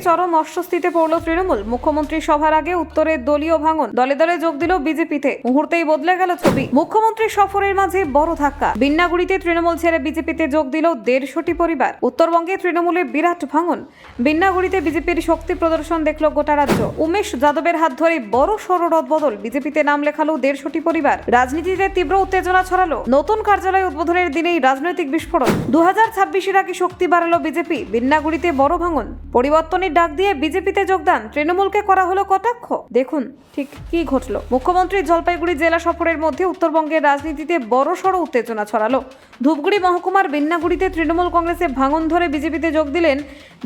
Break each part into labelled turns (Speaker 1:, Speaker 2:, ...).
Speaker 1: চরম অস্বস্তিতে পড়ল তৃণমূল। মুখ্যমন্ত্রী সভার আগে উত্তরে দলীয় ভাঙন। দলে দলে যোগ দিল বিজেপিতে। মুহূর্তেই বদলে গেল ছবি। মুখ্যমন্ত্রী সফরের মাঝে বড় ধাক্কা। বিন্নাগুড়িতে তৃণমূল ছেড়ে বিজেপিতে যোগ দিল দেড়শোটি পরিবার। উত্তরবঙ্গে তৃণমূলের বিরাট ভাঙন। বিন্নাগুড়িতে বিজেপির শক্তি প্রদর্শন দেখল গোটা রাজ্য। উমেশ যাদবের হাত ধরে বড় সড় রদবদল। বিজেপিতে নাম লেখালো দেড়শোটি পরিবার। রাজনীতিতে তীব্র উত্তেজনা ছড়ালো। নতুন কার্যালয় উদ্বোধনের দিনেই রাজনৈতিক বিস্ফোরণ। দু হাজার ছাব্বিশের আগে শক্তি বাড়ালো বিজেপি। বিন্নাগুড়িতে বড় ভাঙন। পরিবর্তনের ডাক দিয়ে বিজেপিতে যোগদান, তৃণমূলকে করা হলো কটাক্ষ? দেখুন, ঠিক কি ঘটল। মুখ্যমন্ত্রী জলপাইগুড়ি জেলা সফরের মধ্যে উত্তরবঙ্গের রাজনীতিতে বড় সড় উত্তেজনা ছড়ালো। ধূপগুড়ি মহকুমার বিন্নাগুড়িতে তৃণমূল কংগ্রেসে ভাঙন ধরে বিজেপিতে যোগ দিলেন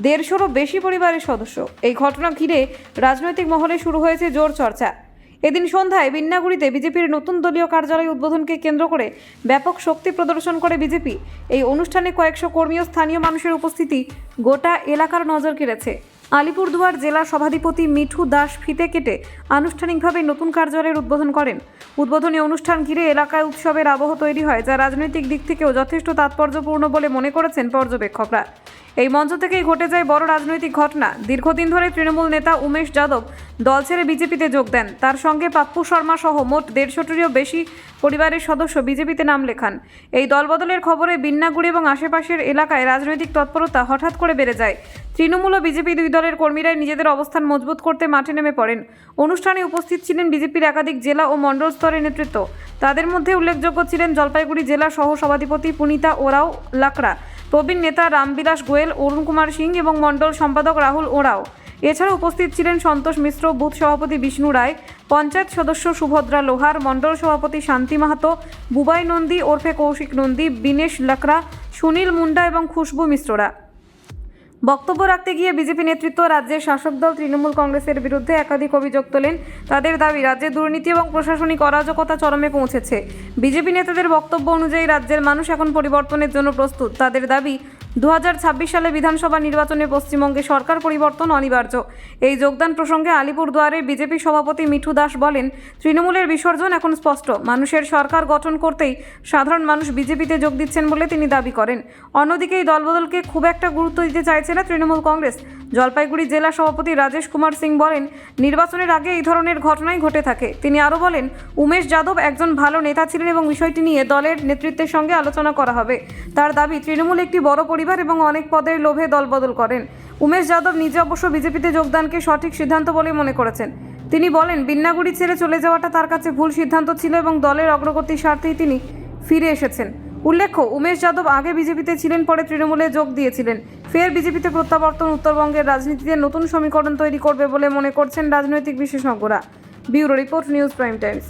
Speaker 1: দেড়শোরও বেশি পরিবারের সদস্য। এই ঘটনা ঘিরে রাজনৈতিক মহলে শুরু হয়েছে জোর চর্চা। এদিন সন্ধ্যায় বিন্নাগুড়িতে বিজেপির নতুন দলীয় কার্যালয় উদ্বোধনকে কেন্দ্র করে ব্যাপক শক্তি প্রদর্শন করে বিজেপি। এই অনুষ্ঠানে কয়েকশো কর্মী ও স্থানীয় মানুষের উপস্থিতি গোটা এলাকার নজর কেড়েছে। আলিপুরদুয়ার জেলা সভাধিপতি মিঠু দাস ফিতে কেটে আনুষ্ঠানিকভাবে নতুন কার্যালয়ের উদ্বোধন করেন। উদ্বোধনী অনুষ্ঠান ঘিরে এলাকায় উৎসবের আবহ তৈরি হয়, যা রাজনৈতিক দিক থেকেও যথেষ্ট তাৎপর্যপূর্ণ বলে মনে করেছেন পর্যবেক্ষকরা। এই মঞ্চ থেকেই ঘটে যায় বড় রাজনৈতিক ঘটনা। দীর্ঘদিন ধরে তৃণমূল নেতা উমেশ যাদব দল ছেড়ে বিজেপিতে যোগ দেন। তার সঙ্গে পাপ্পু শর্মা সহ মোট দেড়শোটিরও বেশি পরিবারের সদস্য বিজেপিতে নাম লেখান। এই দলবদলের খবরে বিন্নাগুড়ি এবং আশেপাশের এলাকায় রাজনৈতিক তৎপরতা হঠাৎ করে বেড়ে যায়। তৃণমূল ও বিজেপি দুই দলের কর্মীরাই নিজেদের অবস্থান মজবুত করতে মাঠে নেমে পড়েন। অনুষ্ঠানে উপস্থিত ছিলেন বিজেপির একাধিক জেলা ও মণ্ডল স্তরের নেতৃত্ব। তাদের মধ্যে উল্লেখযোগ্য ছিলেন জলপাইগুড়ি জেলা সহ সভাধিপতি পুনিতা ওরাও লাকড়া, প্রবীণ নেতা রামবিলাস গোয়েল, অরুণ কুমার সিং এবং মণ্ডল সম্পাদক রাহুল ওরাও। এছাড়া উপস্থিত ছিলেন সন্তোষ মিশ্র, বুথ সভাপতি বিষ্ণু রায়, পঞ্চায়েত সদস্য সুভদ্রা লোহার, মণ্ডল সভাপতি শান্তি মাহাতো, বুবাই নন্দী, ওরফে কৌশিক নন্দী, বিনেশ লাকড়া, সুনীল মুন্ডা এবং খুশবু মিশ্ররা। বক্তব্য রাখতে গিয়ে বিজেপি নেতৃত্ব রাজ্যের শাসক দল তৃণমূল কংগ্রেসের বিরুদ্ধে একাধিক অভিযোগ তোলেন। তাদের দাবি রাজ্যে দুর্নীতি এবং প্রশাসনিক অরাজকতা চরমে পৌঁছেছে। বিজেপি নেতাদের বক্তব্য অনুযায়ী রাজ্যের মানুষ এখন পরিবর্তনের জন্য প্রস্তুত। তাদের দাবি দু হাজার ছাব্বিশ সালে বিধানসভা নির্বাচনে পশ্চিমবঙ্গে সরকার পরিবর্তন অনিবার্য। এই যোগদান প্রসঙ্গে আলিপুরদুয়ারের বিজেপি সভাপতি মিঠু দাস বলেন, তৃণমূলের বিসর্জন এখন স্পষ্ট। মানুষের সরকার গঠন করতেই সাধারণ মানুষ বিজেপিতে যোগ দিচ্ছেন বলে তিনি দাবি করেন। অন্যদিকে এই দলবদলকে খুব একটা গুরুত্ব দিতে চাইছে না তৃণমূল কংগ্রেস। জলপাইগুড়ি জেলা সভাপতি রাজেশ কুমার সিং বলেন, নির্বাচনের আগে এই ধরনের ঘটনাই ঘটে থাকে। তিনি আরও বলেন, উমেশ যাদব একজন ভালো নেতা ছিলেন এবং বিষয়টি নিয়ে দলের নেতৃত্বের সঙ্গে আলোচনা করা হবে। তার দাবি, তৃণমূল একটি বড় পরিবার এবং অনেক পদের লোভে দলবদল করেন। উমেশ যাদব নিজে অবশ্য বিজেপিতে যোগদানকে সঠিক সিদ্ধান্ত বলে মনে করেছেন। তিনি বলেন, বিন্নাগুড়ি ছেড়ে চলে যাওয়াটা তার কাছে ভুল সিদ্ধান্ত ছিল এবং দলের অগ্রগতির স্বার্থেই তিনি ফিরে এসেছেন। উল্লেখ্য, উমেশ যাদব আগে বিজেপিতে ছিলেন, পরে তৃণমূলে যোগ দিয়েছিলেন। ফের বিজেপিতে প্রত্যাবর্তন উত্তরবঙ্গের রাজনীতিতে নতুন সমীকরণ তৈরি করবে বলে মনে করছেন রাজনৈতিক বিশেষজ্ঞরা। Bureau report, News Prime Times.